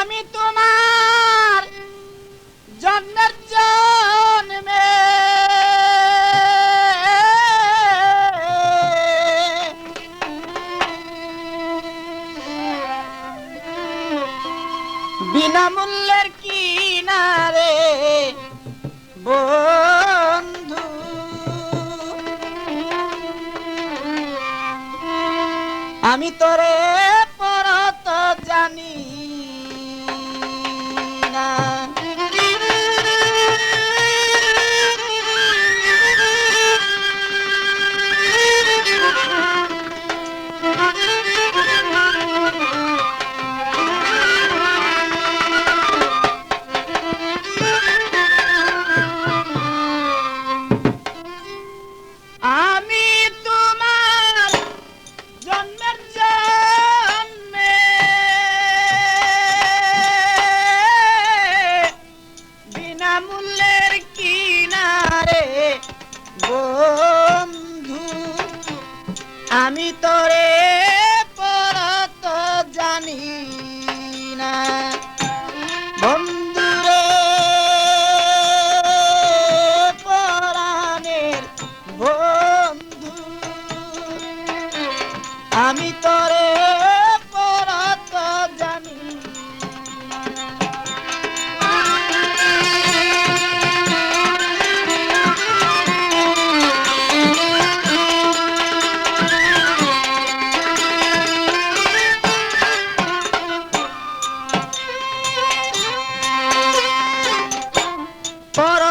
আমি তোমার জন্মের জন্মে। বিনামূল্যের কিনারে বন্ধু। আমি তোরে পরত জানি আমি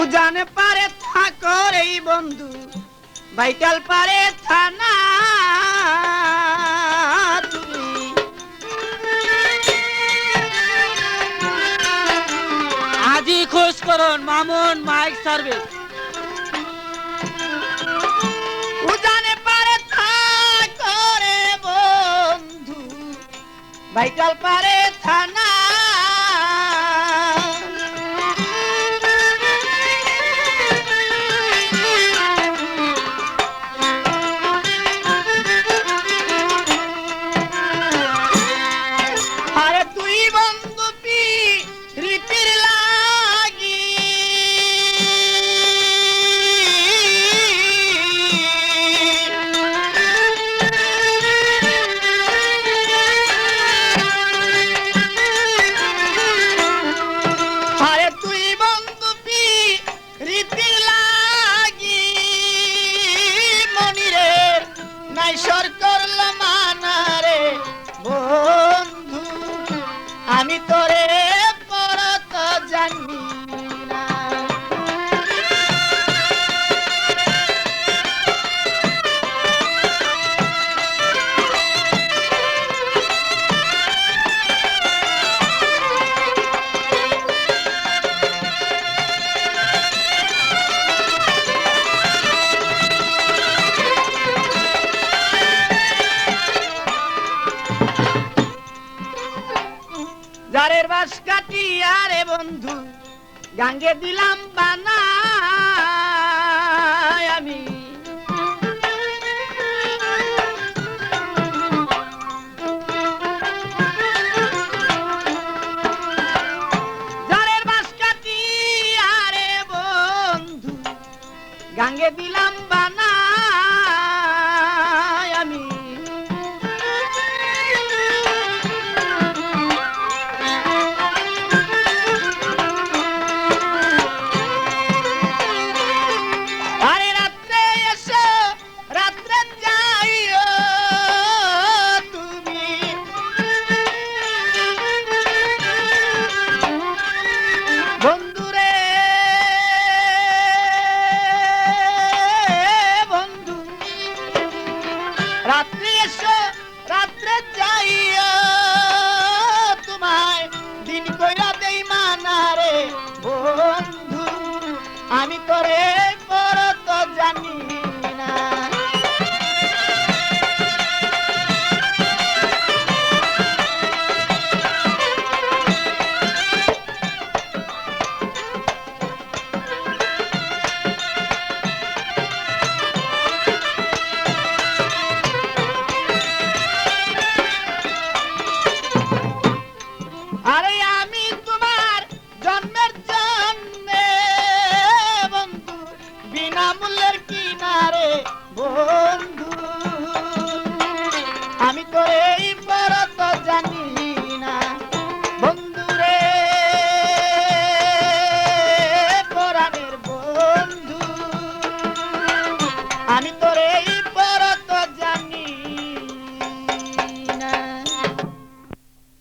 উজানে পারে থাকর এই বন্ধু ভাইটাল পারে থানা। আজই খোঁজ করুন মামুন মাইক সার্ভিস উজানে পারে থাকরে বন্ধু ভাইটাল পারে থানা Steven! গাঙ্গের বাস কাটি আরে বন্ধু গাঙ্গে দিলাম বানা আমি তোরে পর তো জানি।